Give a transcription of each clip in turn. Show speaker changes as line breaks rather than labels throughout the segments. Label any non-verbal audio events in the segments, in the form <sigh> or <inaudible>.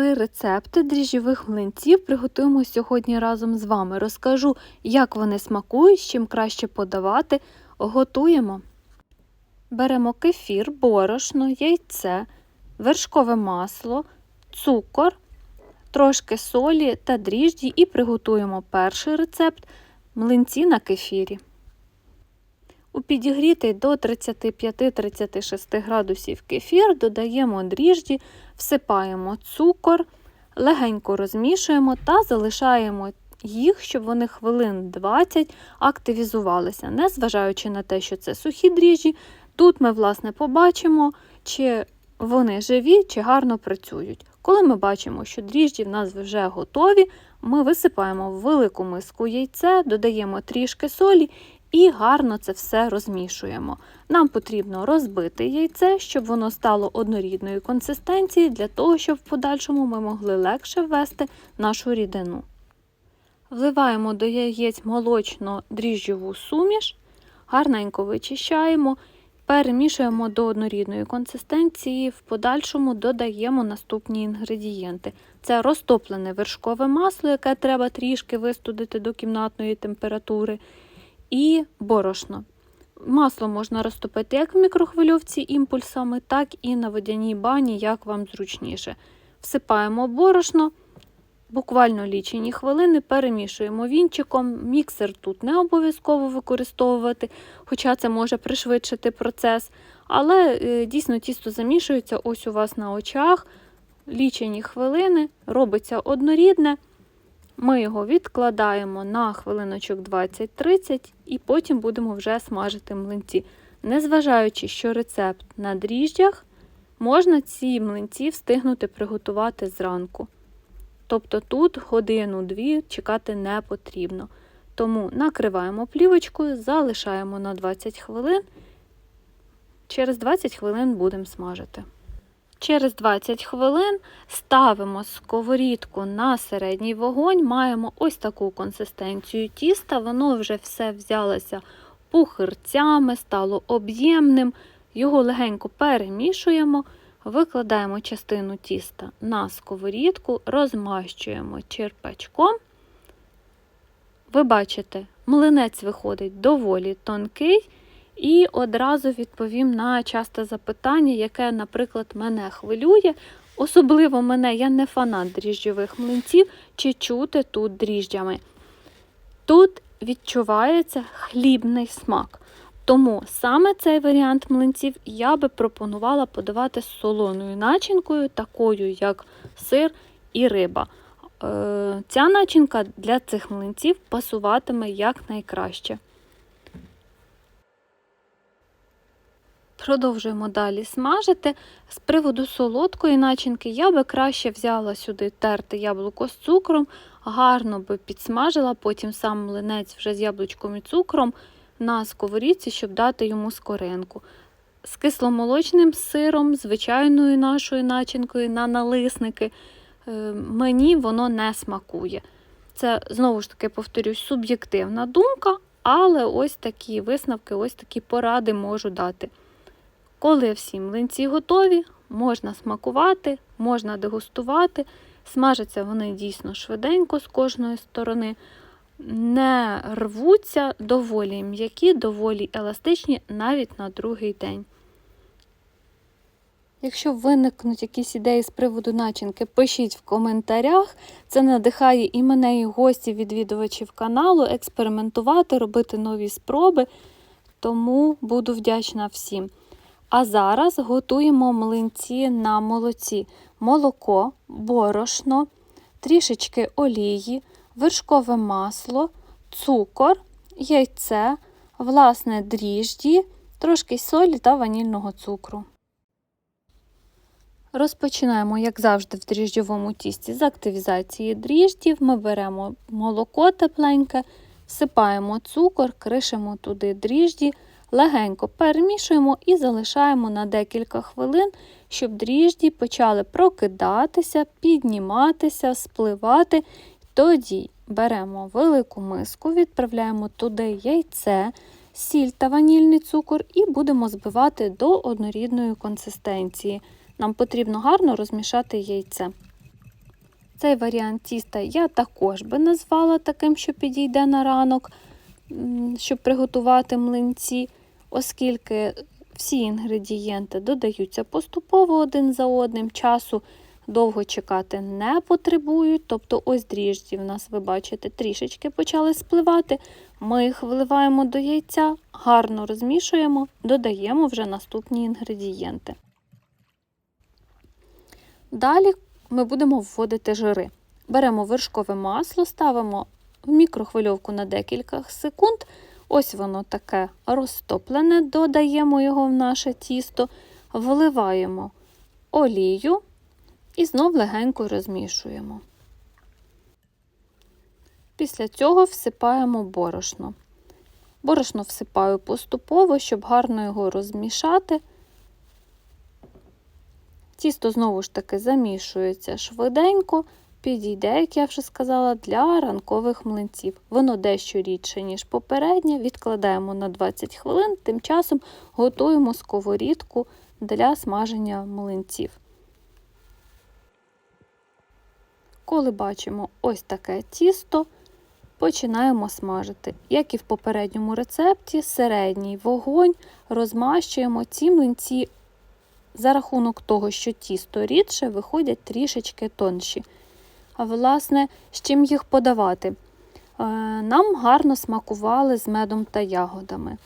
Три рецепти дріжджових млинців приготуємо сьогодні разом з вами. Розкажу, як вони смакують, чим краще подавати. Готуємо. Беремо кефір, борошно, яйце, вершкове масло, цукор, трошки солі та дріжджі і приготуємо перший рецепт млинці на кефірі. У підігрітий до 35-36 градусів кефір додаємо дріжджі, всипаємо цукор, легенько розмішуємо та залишаємо їх, щоб вони хвилин 20 активізувалися, незважаючи на те, що це сухі дріжджі. Тут ми, власне, побачимо, чи вони живі, чи гарно працюють. Коли ми бачимо, що дріжджі в нас вже готові, ми висипаємо в велику миску яйце, додаємо трішки солі і гарно це все розмішуємо. Нам потрібно розбити яйце, щоб воно стало однорідної консистенції, для того, щоб в подальшому ми могли легше ввести нашу рідину. Вливаємо до яєць молочно-дріжджову суміш, гарненько вичищаємо, перемішуємо до однорідної консистенції, в подальшому додаємо наступні інгредієнти. Це розтоплене вершкове масло, яке треба трішки вистудити до кімнатної температури і борошно. Масло можна розтопити як в мікрохвильовці імпульсами, так і на водяній бані, як вам зручніше. Всипаємо борошно, буквально лічені хвилини, перемішуємо вінчиком. Міксер тут не обов'язково використовувати, хоча це може пришвидшити процес. Але е, дійсно тісто замішується ось у вас на очах. Лічені хвилини, робиться однорідне. Ми його відкладаємо на хвилиночок 20-30 і потім будемо вже смажити млинці. Незважаючи, що рецепт на дріжджах, можна ці млинці встигнути приготувати зранку. Тобто тут годину-дві чекати не потрібно. Тому накриваємо плівочкою, залишаємо на 20 хвилин. Через 20 хвилин будемо смажити. Через 20 хвилин ставимо сковорідку на середній вогонь, маємо ось таку консистенцію тіста, воно вже все взялося пухирцями, стало об'ємним. Його легенько перемішуємо, викладаємо частину тіста на сковорідку, розмащуємо черпачком. Ви бачите, млинець виходить доволі тонкий. І одразу відповім на часте запитання, яке, наприклад, мене хвилює. Особливо мене, я не фанат дріжджових млинців, чи чути тут дріжджами. Тут відчувається хлібний смак. Тому саме цей варіант млинців я би пропонувала подавати з солоною начинкою, такою як сир і риба. Е, ця начинка для цих млинців пасуватиме якнайкраще. Продовжуємо далі смажити. З приводу солодкої начинки я би краще взяла сюди терте яблуко з цукром, гарно би підсмажила, потім сам млинець вже з яблучком і цукром на сковорідці, щоб дати йому скоринку. З кисломолочним сиром, звичайною нашою начинкою на налисники, е, мені воно не смакує. Це, знову ж таки, повторюсь, суб'єктивна думка, але ось такі висновки, ось такі поради можу дати. Коли всі млинці готові, можна смакувати, можна дегустувати. Смажаться вони дійсно швиденько з кожної сторони, не рвуться, доволі м'які, доволі еластичні навіть на другий день. Якщо виникнуть якісь ідеї з приводу начинки, пишіть в коментарях. Це надихає і мене, і гостів, відвідувачів каналу, експериментувати, робити нові спроби. Тому буду вдячна всім. А зараз готуємо млинці на молоці, молоко, борошно, трішечки олії, вершкове масло, цукор, яйце, власне, дріжджі, трошки солі та ванільного цукру. Розпочинаємо, як завжди, в дріжджовому тісті з активізації дріждів. Ми беремо молоко тепленьке, всипаємо цукор, кришимо туди дріжджі легенько перемішуємо і залишаємо на декілька хвилин, щоб дріжджі почали прокидатися, підніматися, спливати. Тоді беремо велику миску, відправляємо туди яйце, сіль та ванільний цукор і будемо збивати до однорідної консистенції. Нам потрібно гарно розмішати яйце. Цей варіант тіста я також би назвала таким, що підійде на ранок, щоб приготувати млинці, оскільки всі інгредієнти додаються поступово один за одним. Часу довго чекати не потребують. Тобто, ось дріжджі в нас, ви бачите, трішечки почали спливати. Ми їх вливаємо до яйця, гарно розмішуємо, додаємо вже наступні інгредієнти. Далі ми будемо вводити жири. Беремо вершкове масло, ставимо в мікрохвильовку на декілька секунд. Ось воно таке розтоплене, додаємо його в наше тісто, вливаємо олію і знов легенько розмішуємо. Після цього всипаємо борошно. Борошно всипаю поступово, щоб гарно його розмішати. Тісто знову ж таки замішується швиденько, підійде, як я вже сказала, для ранкових млинців. Воно дещо рідше, ніж попереднє. Відкладаємо на 20 хвилин, тим часом готуємо сковорідку для смаження млинців. Коли бачимо ось таке тісто, починаємо смажити. Як і в попередньому рецепті, середній вогонь розмащуємо ці млинці за рахунок того, що тісто рідше, виходять трішечки тонші. Власне, з чим їх подавати? Е, Нам гарно смакували з медом та ягодами.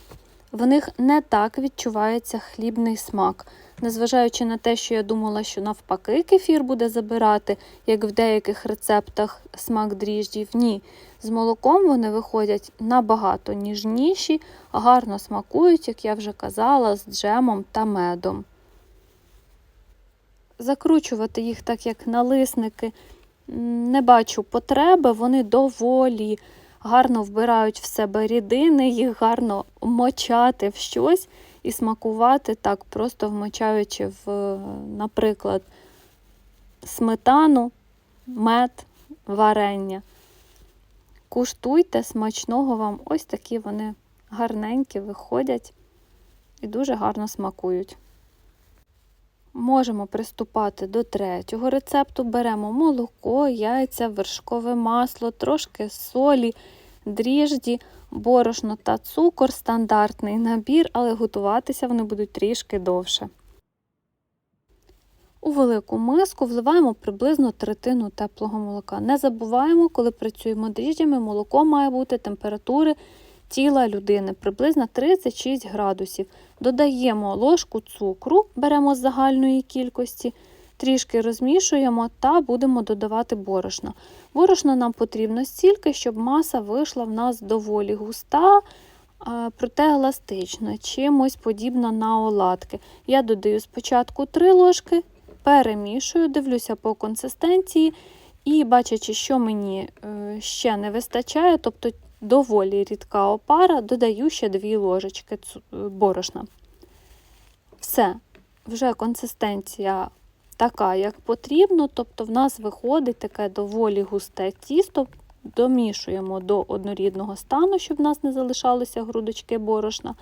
В них не так відчувається хлібний смак. Незважаючи на те, що я думала, що навпаки кефір буде забирати, як в деяких рецептах смак дріжджів. Ні. З молоком вони виходять набагато ніжніші, гарно смакують, як я вже казала, з джемом та медом. Закручувати їх так, як налисники, не бачу потреби, вони доволі гарно вбирають в себе рідини, їх гарно мочати в щось і смакувати так, просто вмочаючи в, наприклад, сметану, мед, варення. Куштуйте, смачного вам, ось такі вони гарненькі виходять і дуже гарно смакують. Можемо приступати до третього рецепту. Беремо молоко, яйця, вершкове масло, трошки солі, дріжджі, борошно та цукор, стандартний набір, але готуватися вони будуть трішки довше. У велику миску вливаємо приблизно третину теплого молока. Не забуваємо, коли працюємо дріжджами, молоко має бути температури тіла людини приблизно 36 градусів. Додаємо ложку цукру, беремо з загальної кількості, трішки розмішуємо та будемо додавати борошно. Борошно нам потрібно стільки, щоб маса вийшла в нас доволі густа, проте еластична, чимось подібна на оладки. Я додаю спочатку 3 ложки, перемішую, дивлюся по консистенції. І бачачи, що мені е, ще не вистачає, тобто доволі рідка опара, додаю ще 2 ложечки борошна. Все, вже консистенція така, як потрібно, тобто в нас виходить таке доволі густе тісто, домішуємо до однорідного стану, щоб в нас не залишалися грудочки борошна,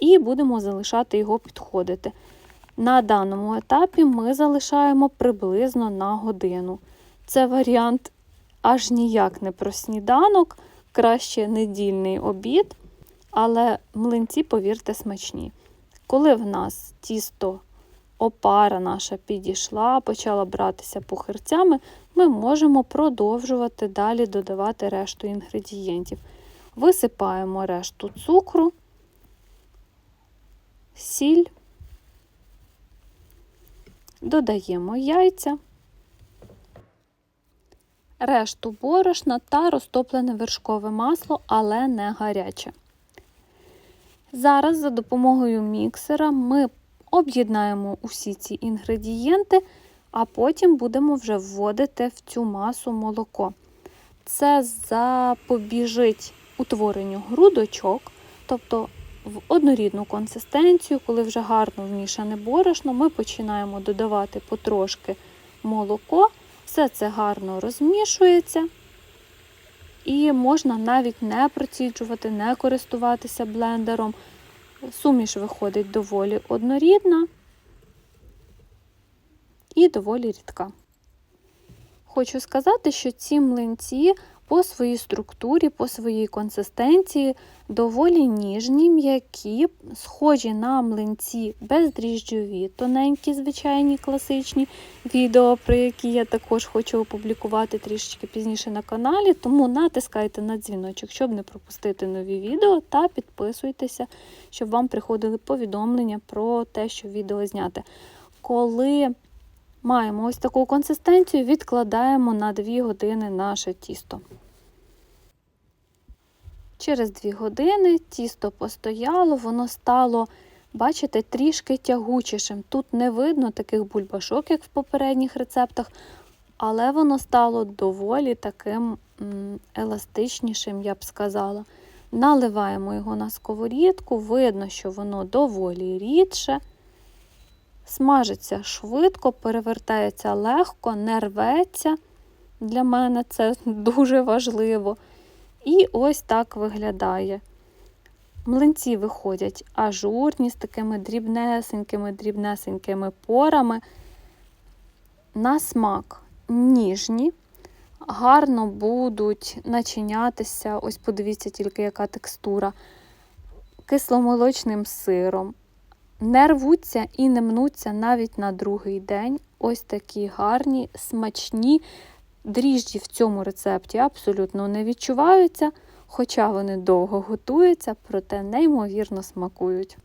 і будемо залишати його підходити. На даному етапі ми залишаємо приблизно на годину. Це варіант аж ніяк не про сніданок, краще недільний обід, але млинці, повірте, смачні. Коли в нас тісто, опара наша підійшла, почала братися пухирцями, ми можемо продовжувати далі додавати решту інгредієнтів. Висипаємо решту цукру, сіль, додаємо яйця, решту борошна та розтоплене вершкове масло, але не гаряче. Зараз за допомогою міксера ми об'єднаємо усі ці інгредієнти, а потім будемо вже вводити в цю масу молоко. Це запобіжить утворенню грудочок, тобто в однорідну консистенцію, коли вже гарно вмішане борошно, ми починаємо додавати потрошки молоко, все це гарно розмішується. І можна навіть не проціджувати, не користуватися блендером. Суміш виходить доволі однорідна і доволі рідка. Хочу сказати, що ці млинці по своїй структурі, по своїй консистенції доволі ніжні, м'які, схожі на млинці бездріжджові, тоненькі, звичайні класичні відео, про які я також хочу опублікувати трішечки пізніше на каналі. Тому натискайте на дзвіночок, щоб не пропустити нові відео, та підписуйтеся, щоб вам приходили повідомлення про те, що відео зняте. Коли маємо ось таку консистенцію, відкладаємо на 2 години наше тісто. Через 2 години тісто постояло, воно стало, бачите, трішки тягучішим. Тут не видно таких бульбашок, як в попередніх рецептах, але воно стало доволі таким еластичнішим, я б сказала. Наливаємо його на сковорідку, видно, що воно доволі рідше. Смажиться швидко, перевертається легко, не рветься. Для мене це <laughs> дуже важливо. І ось так виглядає. Млинці виходять ажурні з такими дрібнесенькими, дрібнесенькими порами. На смак ніжні, гарно будуть начинятися. Ось подивіться тільки, яка текстура, кисломолочним сиром. Не рвуться і не мнуться навіть на другий день. Ось такі гарні, смачні. Дріжджі в цьому рецепті абсолютно не відчуваються, хоча вони довго готуються, проте неймовірно смакують.